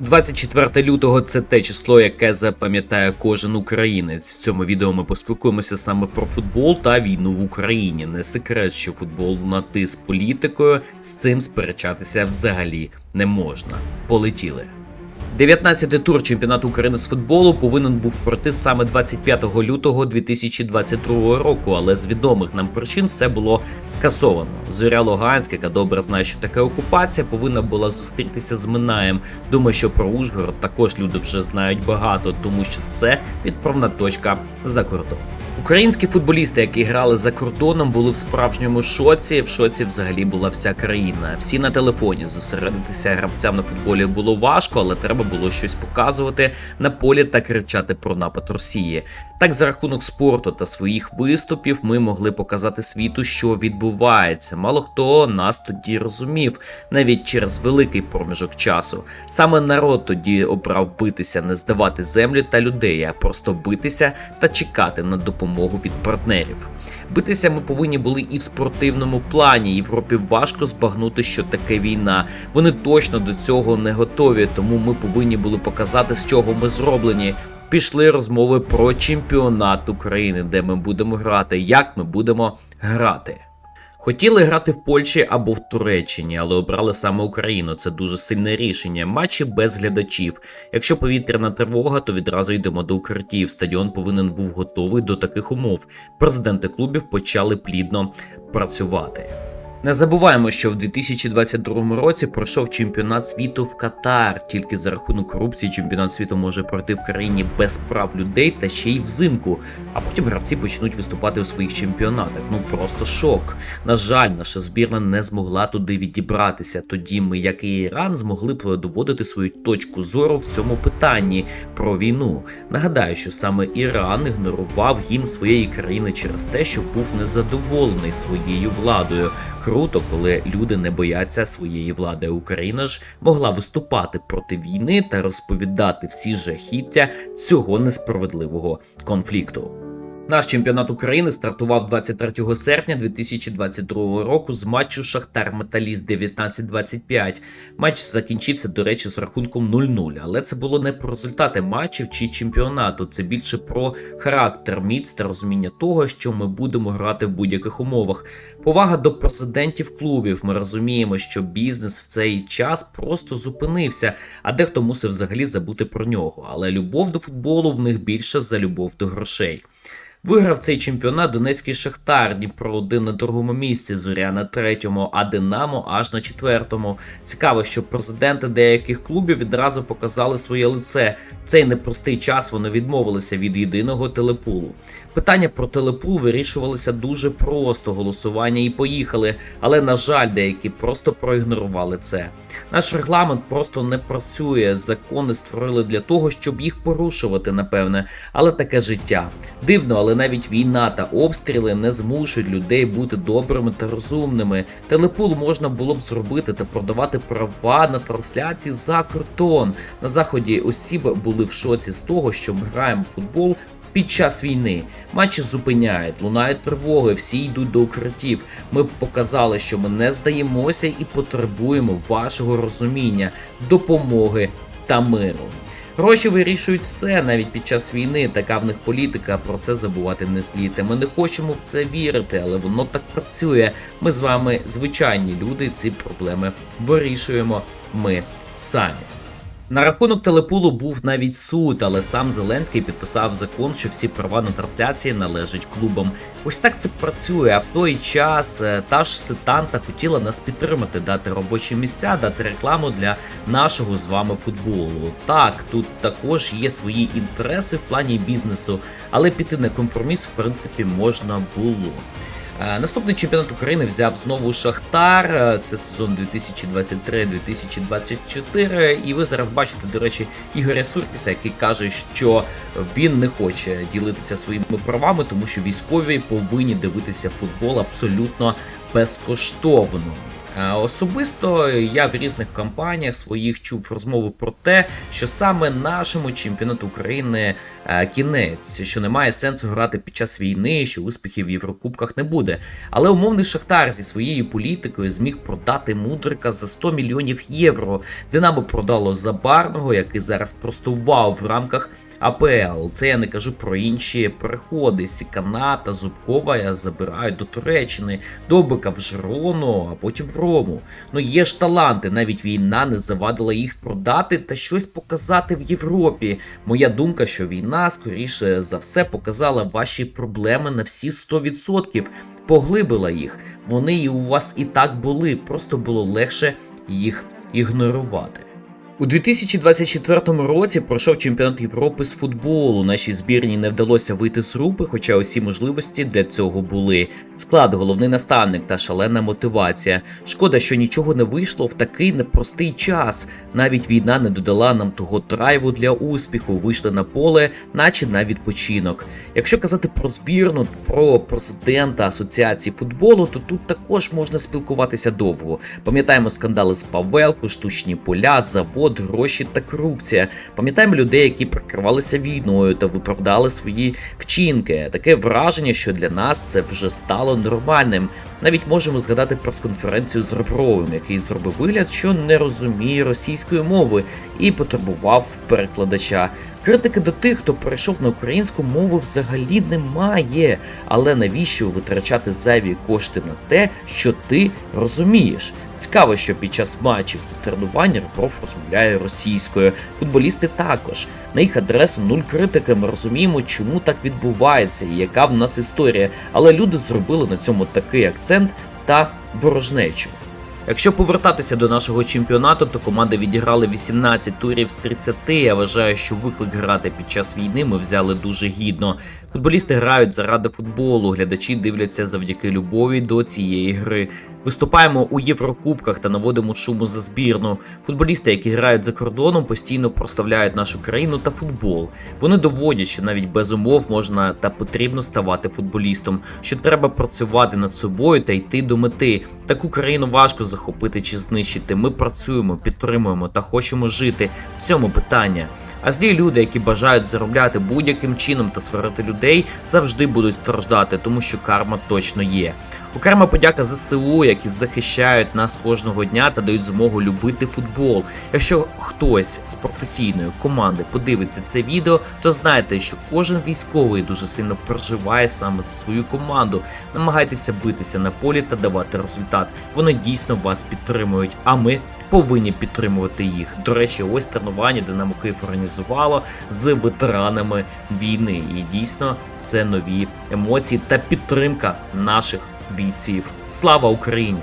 24 лютого це те число, яке запам'ятає кожен українець. В цьому відео ми поспілкуємося саме про футбол та війну в Україні. Не секрет, що футбол на ти з політикою з цим сперечатися взагалі не можна. Полетіли. 19-й тур чемпіонату України з футболу повинен був пройти саме 25 лютого 2022 року, але з відомих нам причин все було скасовано. Зоря Луганська, яка добре знає, що таке окупація, повинна була зустрітися з Минаєм. Думаю, що про Ужгород також люди вже знають багато, тому що це відправна точка за кордон. Українські футболісти, які грали за кордоном, були в справжньому шоці. В шоці взагалі була вся країна. Всі на телефоні зосередитися гравцям на футболі було важко, але треба було щось показувати на полі та кричати про напад Росії. Так, за рахунок спорту та своїх виступів, ми могли показати світу, що відбувається. Мало хто нас тоді розумів, навіть через великий проміжок часу. Саме народ тоді обрав битися, не здавати землю та людей, а просто битися та чекати на допомогу від партнерів. Битися ми повинні були і в спортивному плані. Європі важко збагнути, що таке війна. Вони точно до цього не готові, тому ми повинні були показати, з чого ми зроблені. Пішли розмови про чемпіонат України, де ми будемо грати, як ми будемо грати. Хотіли грати в Польщі або в Туреччині, але обрали саме Україну. Це дуже сильне рішення. Матчі без глядачів. Якщо повітряна тривога, то відразу йдемо до укриттів. Стадіон повинен був готовий до таких умов. Президенти клубів почали плідно працювати. Не забуваємо, що в 2022 році пройшов чемпіонат світу в Катар. Тільки за рахунок корупції чемпіонат світу може пройти в країні без прав людей та ще й взимку. А потім гравці почнуть виступати у своїх чемпіонатах. Ну просто шок. На жаль, наша збірна не змогла туди відібратися. Тоді ми, як і Іран, змогли б доводити свою точку зору в цьому питанні про війну. Нагадаю, що саме Іран ігнорував гімн своєї країни через те, що був незадоволений своєю владою. Круто, коли люди не бояться своєї влади. Україна ж могла виступати проти війни та розповідати всі жахіття цього несправедливого конфлікту. Наш чемпіонат України стартував 23 серпня 2022 року з матчу Шахтар Металіст 19-25. Матч закінчився, до речі, з рахунком 0-0. Але це було не про результати матчів чи чемпіонату. Це більше про характер, міць та розуміння того, що ми будемо грати в будь-яких умовах. Повага до президентів клубів. Ми розуміємо, що бізнес в цей час просто зупинився, а дехто мусив взагалі забути про нього. Але любов до футболу в них більша за любов до грошей. Виграв цей чемпіонат Донецький Шахтар, Дніпро один на другому місці, Зоря на третьому, а Динамо аж на четвертому. Цікаво, що президенти деяких клубів відразу показали своє лице. В цей непростий час вони відмовилися від єдиного телепулу. Питання про телепул вирішувалися дуже просто: голосування і поїхали. Але на жаль, деякі просто проігнорували це. Наш регламент просто не працює. Закони створили для того, щоб їх порушувати, напевне. Але таке життя. Дивно, але навіть війна та обстріли не змушують людей бути добрими та розумними. Телепул можна було б зробити та продавати права на трансляції за кордон. На заході осіб були в шоці з того, що ми граємо в футбол. Під час війни матчі зупиняють, лунають тривоги, всі йдуть до укриттів. Ми показали, що ми не здаємося і потребуємо вашого розуміння, допомоги та миру. Гроші вирішують все навіть під час війни. Така в них політика. Про це забувати не слід. Ми не хочемо в це вірити, але воно так працює. Ми з вами звичайні люди. Ці проблеми вирішуємо ми самі. На рахунок телепулу був навіть суд, але сам Зеленський підписав закон, що всі права на трансляції належать клубам. Ось так це працює. А в той час е, та ж сетанта хотіла нас підтримати, дати робочі місця, дати рекламу для нашого з вами футболу. Так, тут також є свої інтереси в плані бізнесу, але піти на компроміс в принципі можна було. Наступний чемпіонат України взяв знову Шахтар. Це сезон 2023-2024. І ви зараз бачите, до речі, Ігоря Суркіса, який каже, що він не хоче ділитися своїми правами, тому що військові повинні дивитися футбол абсолютно безкоштовно. Особисто я в різних кампаніях своїх чув розмови про те, що саме нашому чемпіонату України е, кінець, що немає сенсу грати під час війни, що успіхів в Єврокубках не буде. Але умовний Шахтар зі своєю політикою зміг продати мудрика за 100 мільйонів євро. Динамо продало Забарного, який зараз просто вау в рамках. АПЛ, це я не кажу про інші переходи. Сікана та Зубкова забирають до Туреччини, Добика в Жирону, а потім в Рому. Ну є ж таланти, навіть війна не завадила їх продати та щось показати в Європі. Моя думка, що війна, скоріше за все, показала ваші проблеми на всі 100%, поглибила їх. Вони і у вас і так були, просто було легше їх ігнорувати. У 2024 році пройшов чемпіонат Європи з футболу. Нашій збірні не вдалося вийти з групи, хоча усі можливості для цього були. Склад, головний наставник та шалена мотивація. Шкода, що нічого не вийшло в такий непростий час. Навіть війна не додала нам того драйву для успіху. Вийшли на поле, наче на відпочинок. Якщо казати про збірну, про президента асоціації футболу, то тут також можна спілкуватися довго. Пам'ятаємо скандали з Павелку, штучні поля, завод гроші та корупція. Пам'ятаємо людей, які прикривалися війною та виправдали свої вчинки. Таке враження, що для нас це вже стало нормальним. Навіть можемо згадати прес-конференцію з Ребровим, який зробив вигляд, що не розуміє російської мови і потребував перекладача. Критики до тих, хто перейшов на українську мову, взагалі немає. Але навіщо витрачати зайві кошти на те, що ти розумієш? Цікаво, що під час матчів та тренувань Ребров розмовляє російською. Футболісти також. На їх адресу нуль критики. Ми розуміємо, чому так відбувається і яка в нас історія. Але люди зробили на цьому такий акцент та ворожнечу. Якщо повертатися до нашого чемпіонату, то команди відіграли 18 турів з 30. Я вважаю, що виклик грати під час війни ми взяли дуже гідно. Футболісти грають заради футболу, глядачі дивляться завдяки любові до цієї гри. Виступаємо у Єврокубках та наводимо шуму за збірну. Футболісти, які грають за кордоном, постійно проставляють нашу країну та футбол. Вони доводять, що навіть без умов можна та потрібно ставати футболістом, що треба працювати над собою та йти до мети. Таку країну важко захопити чи знищити. Ми працюємо, підтримуємо та хочемо жити. В цьому питання. А злі люди, які бажають заробляти будь-яким чином та сварити людей, завжди будуть страждати, тому що карма точно є. Окрема подяка ЗСУ, які захищають нас кожного дня та дають змогу любити футбол. Якщо хтось з професійної команди подивиться це відео, то знайте, що кожен військовий дуже сильно переживає саме за свою команду. Намагайтеся битися на полі та давати результат. Вони дійсно вас підтримують. А ми повинні підтримувати їх. До речі, ось тренування Динамо Київ організувало з ветеранами війни. І дійсно це нові емоції та підтримка наших бійців. Слава Україні!